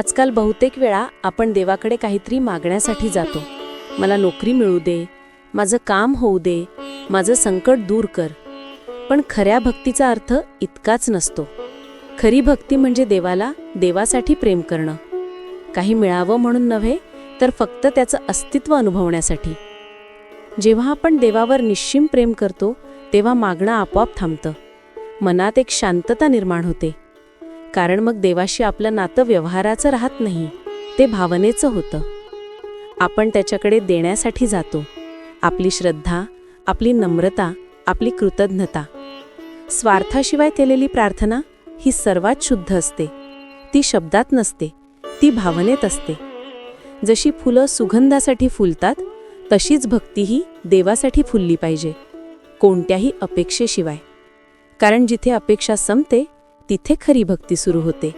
आजकाल बहुतेक वेळा आपण देवाकडे काहीतरी मागण्यासाठी जातो. मला नोकरी मिळू दे माझं काम होऊ दे माझं संकट दूर कर. पण खऱ्या भक्तीचा अर्थ इतकाच नसतो. खरी भक्ती म्हणजे देवाला देवासाठी प्रेम करणं. काही मिळावं म्हणून नव्हे तर फक्त त्याचं अस्तित्व अनुभवण्यासाठी. जेव्हा आपण देवावर निश्चिम प्रेम करतो तेव्हा मागणं आपोआप थांबतं. मनात एक शांतता निर्माण होते. कारण मग देवाशी आपलं नातं व्यवहाराचं राहत नाही ते भावनेचं होतं. आपण त्याच्याकडे देण्यासाठी जातो. आपली श्रद्धा आपली नम्रता आपली कृतज्ञता. स्वार्थाशिवाय केलेली प्रार्थना ही सर्वात शुद्ध असते. ती शब्दात नसते ती भावनेत असते. जशी फुलं सुगंधासाठी फुलतात तशीच भक्तीही देवासाठी फुलली पाहिजे कोणत्याही अपेक्षेशिवाय. कारण जिथे अपेक्षा संपते तिथे खरी भक्ती सुरू होते.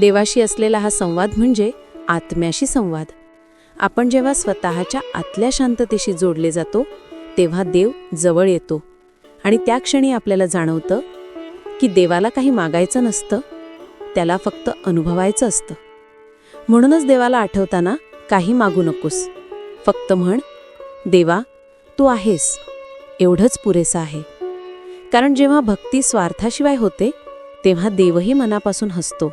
देवाशी असलेला हा संवाद म्हणजे आत्म्याशी संवाद. आपण जेव्हा स्वतःच्या आतल्या शांततेशी जोडले जातो तेव्हा देव जवळ येतो. आणि त्या क्षणी आपल्याला जाणवतं की देवाला काही मागायचं नसतं त्याला फक्त अनुभवायचं असतं. म्हणूनच देवाला आठवताना काही मागू नकोस. फक्त म्हण देवा तू आहेस. एवढंच पुरेसं आहे. कारण जेव्हा भक्ती स्वार्थाशिवाय होते तेव्हा देवही मनापासून हसतो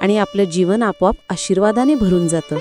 आणि आपलं जीवन आपोआप आशीर्वादाने भरून जातं.